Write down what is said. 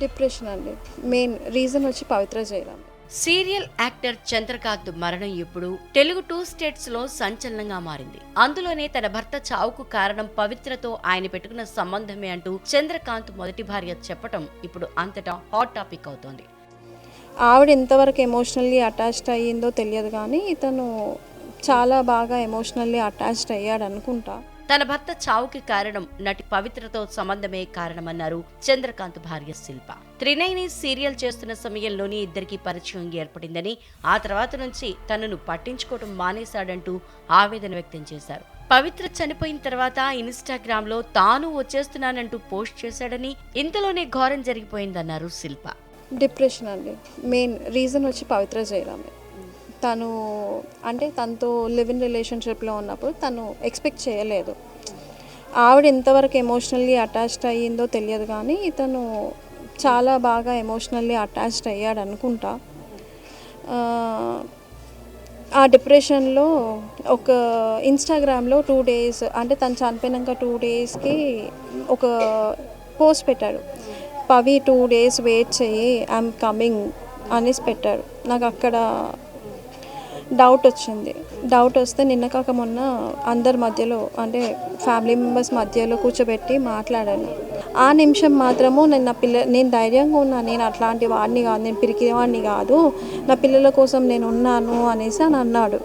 Depression అండి. Main reason వచ్చి పవిత్ర Jayaram serial actor Chandrakanth మరణం ఇప్పుడు తెలుగు టూ స్టేట్స్లో సంచలనంగా మారింది. అందులోనే తన భర్త చావుకు కారణం పవిత్రతో ఆయన పెట్టుకున్న సంబంధమే అంటూ చంద్రకాంత్ మొదటి భార్య చెప్పటం ఇప్పుడు అంతటా హాట్ టాపిక్ అవుతోంది. ఆవిడ ఎంతవరకు ఎమోషనల్లీ అటాచ్డ్ అయ్యిందో తెలియదు కానీ ఇతను చాలా బాగా ఎమోషనల్లీ అటాచ్డ్ అయ్యాడు అనుకుంటా తన భర్త చావుకి కారణం నటి పవిత్రతో సంబంధమే కారణమన్నారు చంద్రకాంత్ భార్య శిల్ప. త్రినయని సీరియల్ చేస్తున్న సమయంలోనే ఇద్దరికి పరిచయం ఏర్పడిందని ఆ తర్వాత నుంచి తనను పట్టించుకోవటం మానేశాడంటూ ఆవేదన వ్యక్తం చేశారు. పవిత్ర చనిపోయిన తర్వాత ఇన్స్టాగ్రామ్లో తాను వచ్చేస్తున్నానంటూ పోస్ట్ చేశాడని ఇంతలోనే ఘోరం జరిగిపోయిందన్నారు శిల్ప. డిప్రెషన్ అండి. మెయిన్ రీజన్ వచ్చి పవిత్ర జయరామే. తను అంటే తనతో లివ్ ఇన్ రిలేషన్షిప్లో ఉన్నప్పుడు తను ఎక్స్పెక్ట్ చేయలేదు. ఆవిడ ఎంతవరకు ఎమోషనల్లీ అటాచ్డ్ అయ్యిందో తెలియదు కానీ ఇతను చాలా బాగా ఎమోషనల్లీ అటాచ్డ్ అయ్యాడు అనుకుంటా. ఆ, డిప్రెషన్లో ఒక ఇన్స్టాగ్రామ్లో టూ డేస్ అంటే తను చనిపోయినాక టూ డేస్కి ఒక పోస్ట్ పెట్టాడు. పవి టూ డేస్ వెయిట్ చేయి ఐఎమ్ కమింగ్ అనేసి పెట్టాడు. నాకు అక్కడ డౌట్ వచ్చింది. డౌట్ వస్తే నిన్న కాక మొన్న అందరి మధ్యలో అంటే ఫ్యామిలీ మెంబర్స్ మధ్యలో కూర్చోబెట్టి మాట్లాడాను. ఆ నిమిషం మాత్రము నేను నా పిల్ల నేను ధైర్యంగా ఉన్నా నేను అట్లాంటి వాడిని కాదు నేను పిరికి వాడిని కాదు నా పిల్లల కోసం నేను ఉన్నాను అనేసి అని అన్నాడు.